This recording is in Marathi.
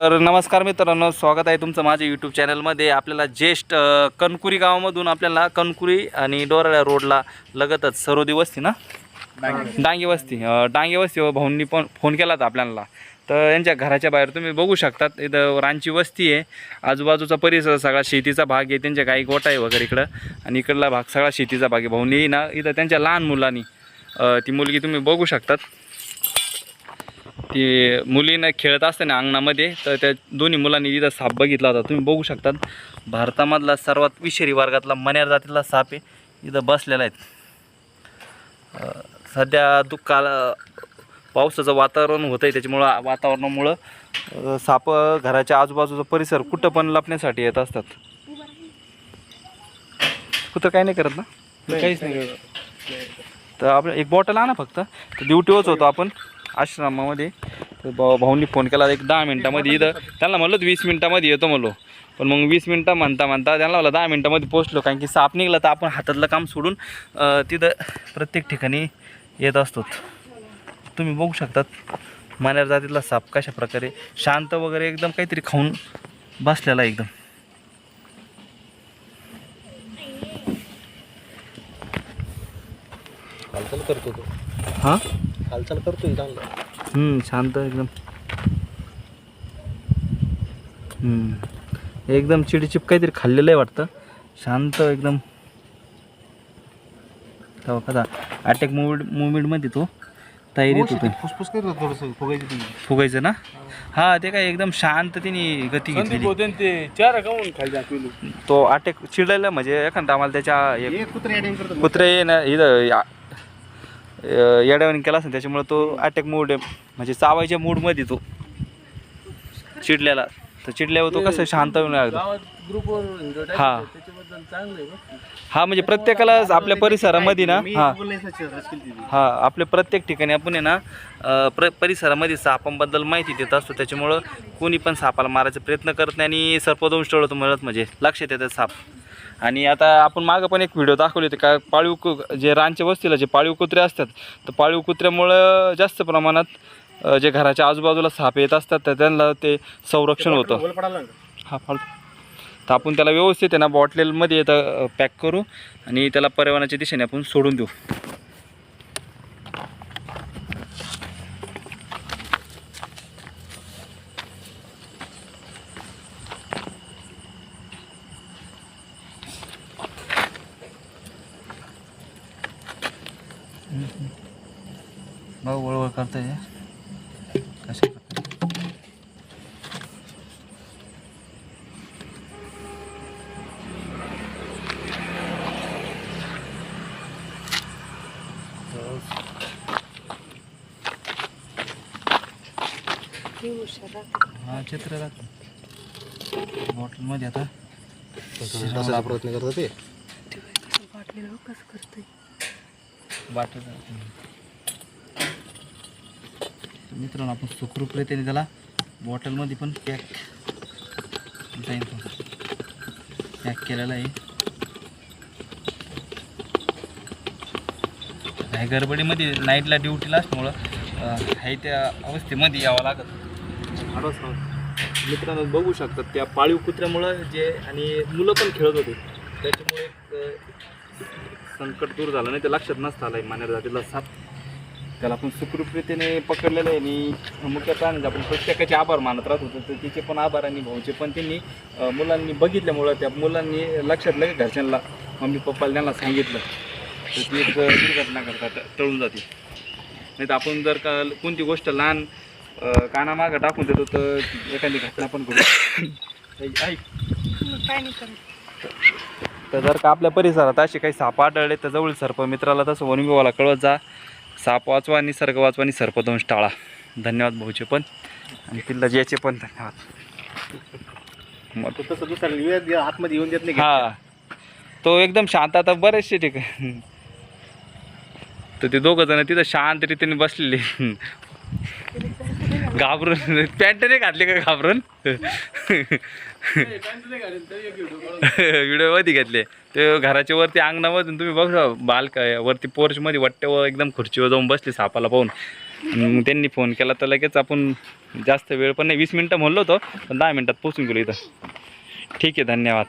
तर नमस्कार मित्रांनो स्वागत आहे तुमचं माझ्या यूट्यूब चॅनलमध्ये आपल्याला ज्येष्ठ कणकुरी गावामधून आपल्याला कणकुरी आणि डोराळ्या रोडला लगतच सरोदी वस्ती ना? डांगे. वस्ती. डांगे वस्ती व भाऊंनी पण फोन केला होता आपल्याला. तर यांच्या घराच्या बाहेर तुम्ही बघू शकतात इथं रांची वस्ती आहे. आजूबाजूचा परिसर सगळा शेतीचा भाग आहे त्यांच्या गाई गोटा आहे वगैरे इकडं. आणि इकडला भाग सगळा शेतीचा भाग आहे. भाऊंनी ना इथं त्यांच्या लहान मुलांनी ती मुलगी तुम्ही बघू शकतात. ती मुलीनं खेळत असताना अंगणामध्ये तर त्या दोन्ही मुलांनी तिथं साप बघितला होता. तुम्ही बघू शकतात भारतामधला सर्वात विषारी वर्गातला मण्यार जातीतला साप आहे. इथं बसलेला आहे. अं, सध्या दुःखाल पावसाचं वातावरण होतं आहे त्याच्यामुळं वातावरणामुळं साप घराच्या आजूबाजूचा परिसर कुठं पण लपण्यासाठी येत असतात. कुठं काही नाही करत ना? काहीच नाही करत. तर आपण एक बॉटल आणा फक्त. ड्युटीवरच होतो आपण. आश्रमामध्ये. तर भाऊ भाऊंनी फोन केला एक दहा मिनटामध्ये इथं. त्यांना म्हणलं वीस मिनटामध्ये येतो म्हणलो. पण मग वीस मिनटं म्हणता म्हणता त्यांना म्हणलं दहा मिनटामध्ये पोचलो कारण की साप निघला तर आपण हातातलं काम सोडून तिथं प्रत्येक ठिकाणी येत असतो. तुम्ही बघू शकतात मान्यार जातीतला साप कशा प्रकारे शांत वगैरे एकदम काहीतरी खाऊन बसलेला एकदम. करतो तो. हां? हालचाल करतोय चांगलं. हम्म, शांत एकदम. हम्म. एकदम चिडचिप काहीतरी खाल्लेलं आहे वाटतं. शांत एकदम. तेव्हा कसा अटॅक मुवमेंट मुवमेंटमध्ये तो तयारी येत होतो फुसफुस करतो थोडंसं फुगायची फुगायचं ना? हा ते काय एकदम शांत तिने गती घेतलेली. ते चार तो अटॅक चिडलेला म्हणजे एखादा आम्हाला त्याच्या कुत्रे कुत्रे ना इथं येड्यावानी केला असेल त्याच्यामुळे तो अटॅक मूड म्हणजे चावायच्या मूडमध्ये तो. चिडलेला. तर चिडल्यावर तो कसं शांत होऊन लागला ग्रुपवर हा. हा म्हणजे प्रत्येकाला आपल्या परिसरामध्ये ना हा. हा आपल्या प्रत्येक ठिकाणी आपण आहे ना प्र परिसरामध्ये सापांबद्दल माहिती देत असतो त्याच्यामुळं कोणी पण सापाला मारायचा प्रयत्न करत नाही आणि सर्पदंश टळतो म्हणत म्हणजे लक्षात येतात साप. आणि आता आपण मागं पण एक व्हिडिओ दाखवले होते का पाळीव कु जे रानच्या वस्तीला जे पाळीव कुत्रे असतात तर पाळीव कुत्र्यामुळं जास्त प्रमाणात जे घराच्या आजूबाजूला साप येत असतात तर त्यांना ते संरक्षण होतं. हा फालतू तर आपण त्याला व्यवस्थित आहे ना बॉटलेलमध्ये येतं पॅक करू आणि त्याला पर्यावरणाच्या दिशेने आपण सोडून देऊ. वळवळ करताय कशा हा चित्र राहतं बॉटलमध्ये आता. तसा प्रयत्न करतो ते? बाटल मित्रांनो आपण सुखरूप रीतीने त्याला बॉटलमध्ये पण पॅक जाईल पॅक केलेला आहे. काही गडबडीमध्ये नाईटला ड्युटीला असल्यामुळं आहे त्या अवस्थेमध्ये यावं लागत. मित्रांनो बघू शकतात त्या पाळीव कुत्र्यामुळं जे आणि मुलं पण खेळत होते. त्याच्यामुळे एक, संकट दूर झालं. नाही ते लक्षात नसतं आलं मान्यार जातीला साप. त्याला आपण सुखरूपरीतीने पकडलेलं आहे. आणि मुख्य आपण प्रत्येकाचे आभार मानत राहत होतो तर तिचे पण आभार आणि भाऊचे पण. त्यांनी मुलांनी बघितल्यामुळं त्या मुलांनी लक्षात लगेच घरच्यांना मम्मी पप्पाला त्यांना सांगितलं. तर ती एक दुर्घटना करतात टळून जाते. नाही तर आपण जर का कोणती गोष्ट लहान कानामागं टाकून देतो तर एखादी घटना पण घडू ऐक- काय नाही तर जर का आपल्या परिसरात असे काही साप आढळले तर जवळ सर्प मित्राला तसं वन कळत जा. साप वाचवा निसर्ग वाचवा आणि सर्पदंश टाळा. धन्यवाद भाऊचे पण. आणि पिल्ला ज्याचे पण धन्यवाद. मग तो तसं आतमध्ये येऊन देत नाही? हा. तो एकदम शांत आता बरेचसे ठिकाण तर ते दोघं जण तिथं शांत रीतीने बसलेले. घाबरून. पॅन्ट नाही घातली का घाबरून? व्हिडिओमध्ये घेतले. ते घराच्या वरती अंगणामधून तुम्ही बघा बाल काय वरती पोर्च मध्ये वाटते एकदम खुर्चीवर जाऊन बसले सापाला पाहून. मग त्यांनी फोन केला तर लगेच आपण जास्त वेळ पण नाही वीस मिनटं म्हणलो होतो पण दहा मिनटात पोचून गेलो इथं. ठीक आहे धन्यवाद.